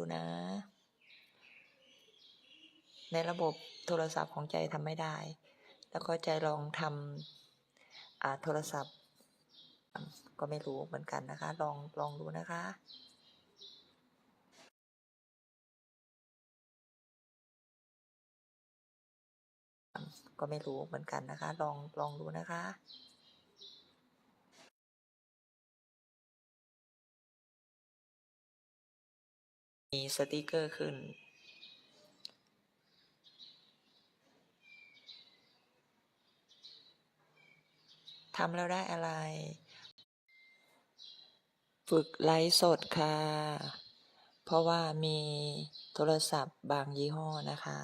ดูนะ ในระบบโทรศัพท์ของใจทำไม่ได้ แล้วก็ใจลองทำโทรศัพท์ ก็ไม่รู้เหมือนกันนะคะ ลองลองดูนะคะก็ไม่รู้เหมือนกันนะคะ ลองลองดูนะคะ มีสติกเกอร์ขึ้น ทำแล้วได้อะไร ฝึกไลฟ์สดค่ะ เพราะว่ามีโทรศัพท์บางยี่ห้อนะคะ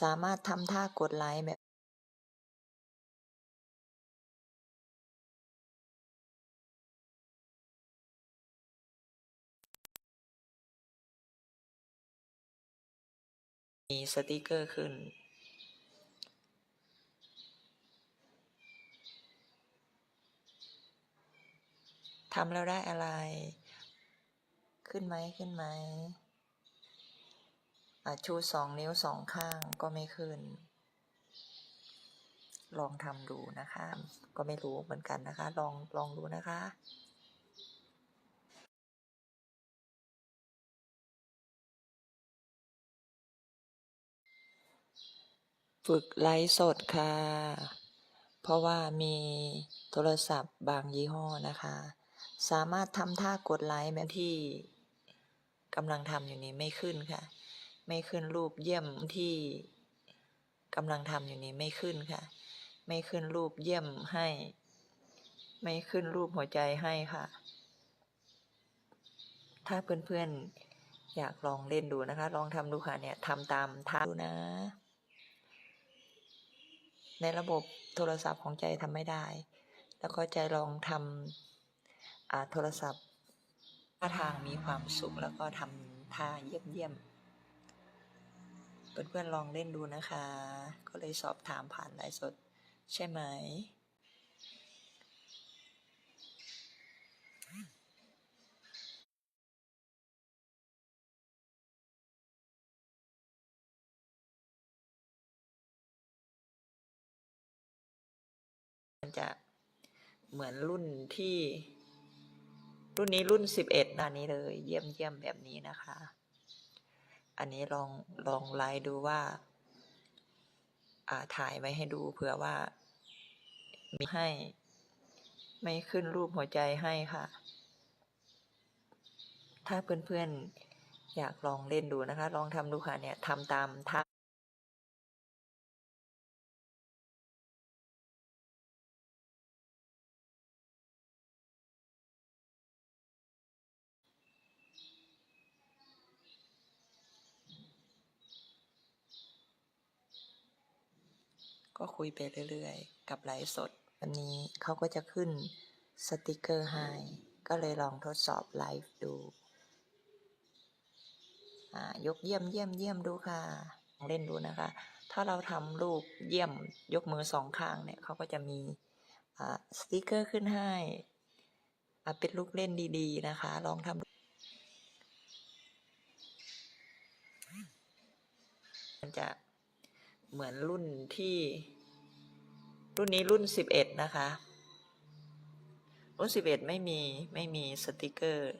สามารถทำท่ากดไลค์แบบ มีสติกเกอร์ขึ้น ทำแล้วได้อะไร ขึ้นไหมขึ้นไหมอะชูสองนิ้วสองข้างก็ไม่ขึ้น ลองทำดูนะคะ ก็ไม่รู้เหมือนกันนะคะ ลองลองดูนะคะ ฝึกไลฟ์สดค่ะ เพราะว่ามีโทรศัพท์บางยี่ห้อนะคะ สามารถทำท่ากดไลค์แบบที่กำลังทำอยู่นี้ไม่ขึ้นค่ะ ไม่ขึ้นรูปเยี่ยมที่กำลังทำอยู่นี้ไม่ขึ้นค่ะ ไม่ขึ้นรูปเยี่ยมให้ ไม่ขึ้นรูปหัวใจให้ค่ะ ถ้าเพื่อนๆอยากลองเล่นดูนะคะ ลองทำดูค่ะเนี่ยทำตามท่าดูนะ ในระบบโทรศัพท์ของใจทำไม่ได้ แล้วก็ใจลองทำโทรศัพท์ท่าทางมีความสุขแล้วก็ทำท่าเยี่ยมเยี่ยมๆเพื่อนๆลองเล่นดูนะคะ ก็เลยสอบถามผ่านไลฟ์สดใช่ไหม มันจะเหมือนรุ่นที่ รุ่นนี้รุ่นสิบเอ็ดนานี้เลย เยี่ยมเยี่ยมแบบนี้นะคะ อันนี้ลองลองไลน์ดูว่าอ่าถ่ายไว้ให้ดูเผื่อว่า มีให้ ไม่ขึ้นรูปหัวใจให้ค่ะ ถ้าเพื่อนๆอยากลองเล่นดูนะคะ ลองทำดูค่ะเนี่ยทำตามท่า ก็คุยไปเรื่อยๆ กับไลฟ์สด วันนี้เขาก็จะขึ้นสติกเกอร์ให้ก็เลยลองทดสอบไลฟ์ดูอ่ายกเยี่ยมเยี่ยมเยี่ยมดูค่ะลองเล่นดูนะคะ ถ้าเราทำรูปเยี่ยมยกมือสองข้างเนี่ยเขาก็จะมีอ่าสติกเกอร์ขึ้นให้อ่าเป็นลูกเล่นดีๆนะคะ ลองทำมันจะ เหมือนรุ่นที่ รุ่นนี้รุ่นสิบเอ็ดนะคะ รุ่นสิบเอ็ดไม่มีไม่มีสติกเกอร์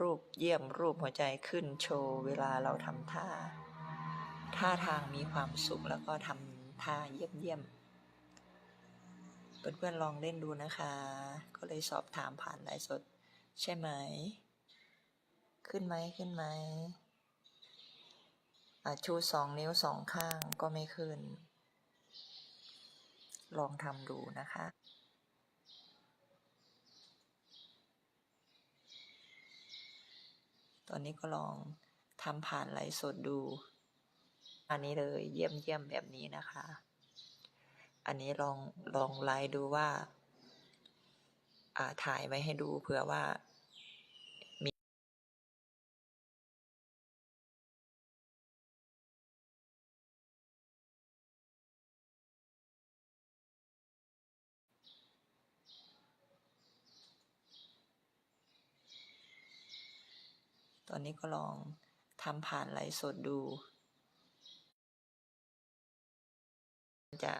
รูปเยี่ยมรูปหัวใจขึ้นโชว์เวลาเราทำท่า ท่าทางมีความสุขแล้วก็ทำท่าเยี่ยมเยี่ยมเพื่อนๆลองเล่นดูนะคะ ก็เลยสอบถามผ่านไลฟ์สด ใช่ไหม ขึ้นไหมขึ้นไหม ชูสองนิ้วสองข้างก็ไม่ขึ้น ลองทำดูนะคะ ตอนนี้ก็ลองทำผ่านไลฟ์สดดู อันนี้เลยเยี่ยมเยี่ยมแบบนี้นะคะ อันนี้ลองลองไลฟ์ดูว่าอ่าถ่ายไว้ให้ดูเผื่อว่า ตอนนี้ก็ลองทำผ่านไลฟ์สดดู จะ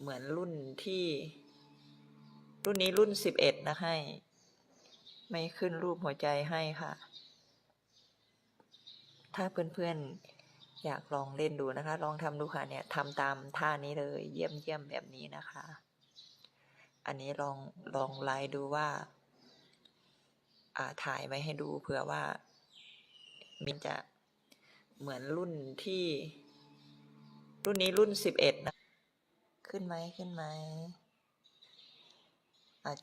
เหมือนรุ่นที่ รุ่นนี้รุ่นสิบเอ็ดนะให้ ไม่ขึ้นรูปหัวใจให้ค่ะ ถ้าเพื่อนๆ อยากลองเล่นดูนะคะ ลองทำดูค่ะเนี่ยทำตามท่านี้เลยเยี่ยมเยี่ยมแบบนี้นะคะ อันนี้ลองลองไลน์ดูว่า ถ่ายไว้ให้ดูเผื่อว่า มินจะเหมือนรุ่นที่ รุ่นนี้รุ่นสิบเอ็ดนะ ขึ้นไหมขึ้นไหม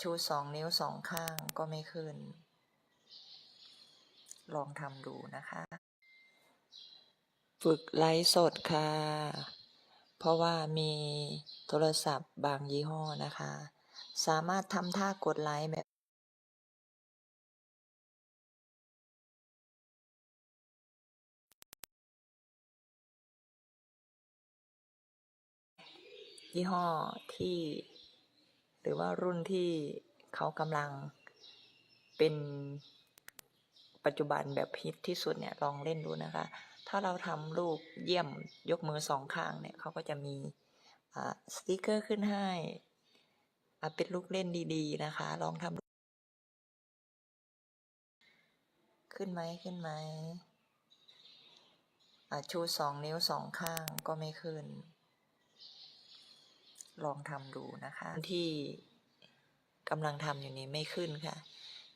ชูสองนิ้วสองข้างก็ไม่ขึ้น ลองทำดูนะคะ ฝึกไลฟ์สดค่ะ เพราะว่ามีโทรศัพท์บางยี่ห้อนะคะ สามารถทำท่ากดไลค์แบบ ยี่ห้อที่หรือว่ารุ่นที่เขากำลังเป็นปัจจุบันแบบฮิตที่สุดเนี่ยลองเล่นดูนะคะ ถ้าเราทำรูปเยี่ยมยกมือสองข้างเนี่ยเขาก็จะมีสติกเกอร์ขึ้นให้เป็นลูกเล่นดีๆนะคะ ลองทำขึ้นไหมขึ้นไหมชูสองนิ้วสองข้างก็ไม่ขึ้น ลองทำดูนะคะที่กำลังทำอยู่นี้ไม่ขึ้นค่ะ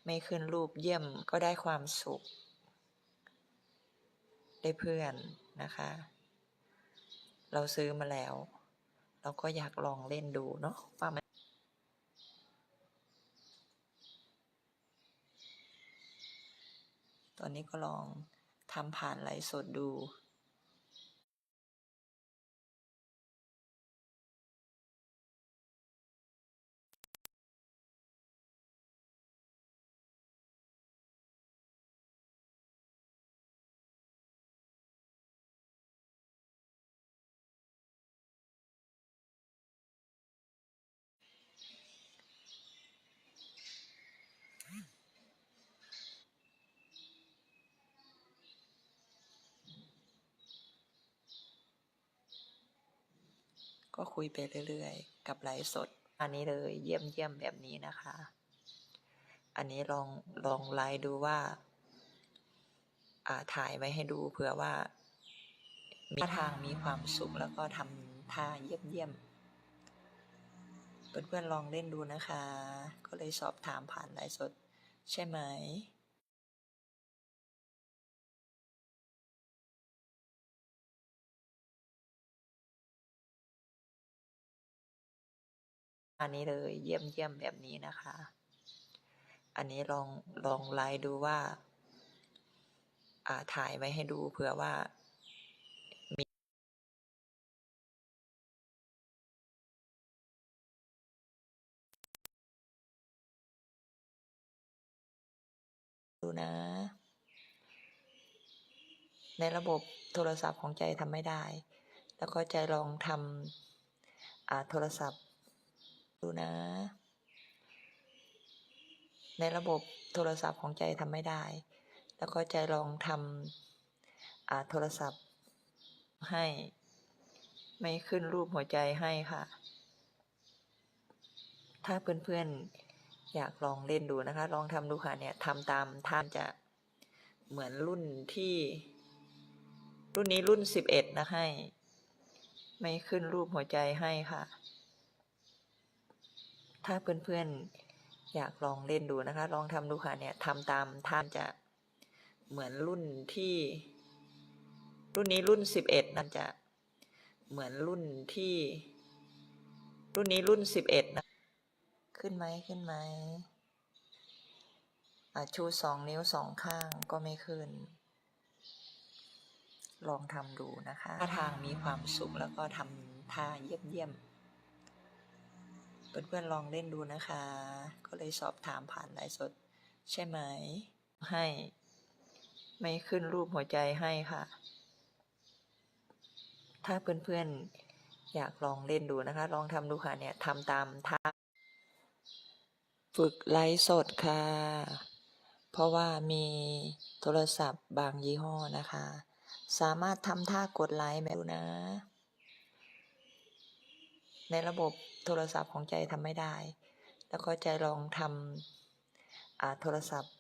ไม่ขึ้นรูปเยี่ยมก็ได้ความสุข ได้เพื่อนนะคะ เราซื้อมาแล้ว เราก็อยากลองเล่นดูเนาะว่ามันตอนนี้ก็ลองทำผ่านไลฟ์สดดู ก็คุยไปเรื่อยๆ กับไลฟ์สด อันนี้เลยเยี่ยมเยี่ยมแบบนี้นะคะ อันนี้ลองลองไลฟ์ดูว่า อ่าถ่ายไว้ให้ดูเผื่อว่ามีทาทางมีความสุขแล้วก็ทำท่าเยี่ยมเยี่ยมเพื่อนๆลองเล่นดูนะคะ ก็เลยสอบถามผ่านไลฟ์สด ใช่ไหม อันนี้เลยเยี่ยมเยี่ยมแบบนี้นะคะ อันนี้ลองลองไลน์ดูว่า อ่าถ่ายไว้ให้ดูเผื่อว่าดูนะ ในระบบโทรศัพท์ของใจทำไม่ได้ แล้วก็ใจลองทำโทรศัพท์ ดูนะ ในระบบโทรศัพท์ของใจทำไม่ได้ แล้วก็ใจลองทำอ่าโทรศัพท์ให้ ไม่ขึ้นรูปหัวใจให้ค่ะ ถ้าเพื่อนๆ อยากลองเล่นดูนะคะ ลองทำดูค่ะเนี่ยทำตามท่านจะเหมือนรุ่นที่ รุ่นนี้รุ่นสิบเอ็ดนะให้ ไม่ขึ้นรูปหัวใจให้ค่ะ ถ้าเพื่อนๆ อยากลองเล่นดูนะคะ ลองทำดูค่ะเนี่ยทำตามท่านจะเหมือนรุ่นที่ รุ่นนี้รุ่นสิบเอ็ดนั่นจะเหมือนรุ่นที่ รุ่นนี้รุ่นสิบเอ็ดนะ ขึ้นไหมขึ้นไหมชูสองนิ้วสองข้างก็ไม่ขึ้น ลองทำดูนะคะท่าทางมีความสุขแล้วก็ทำท่าเยี่ยมเยี่ยม เพื่อนๆลองเล่นดูนะคะ ก็เลยสอบถามผ่านไลฟ์สด ใช่ไหม ให้ ไม่ขึ้นรูปหัวใจให้ค่ะ ถ้าเพื่อนๆอยากลองเล่นดูนะคะ ลองทำดูค่ะเนี่ยทำตามท่าฝึกไลฟ์สดค่ะ เพราะว่ามีโทรศัพท์บางยี่ห้อนะคะ สามารถทำท่ากดไลค์แบบดูนะ ในระบบ โทรศัพท์ของใจทำไม่ได้ แล้วก็ใจลองทำอ่าโทรศัพท์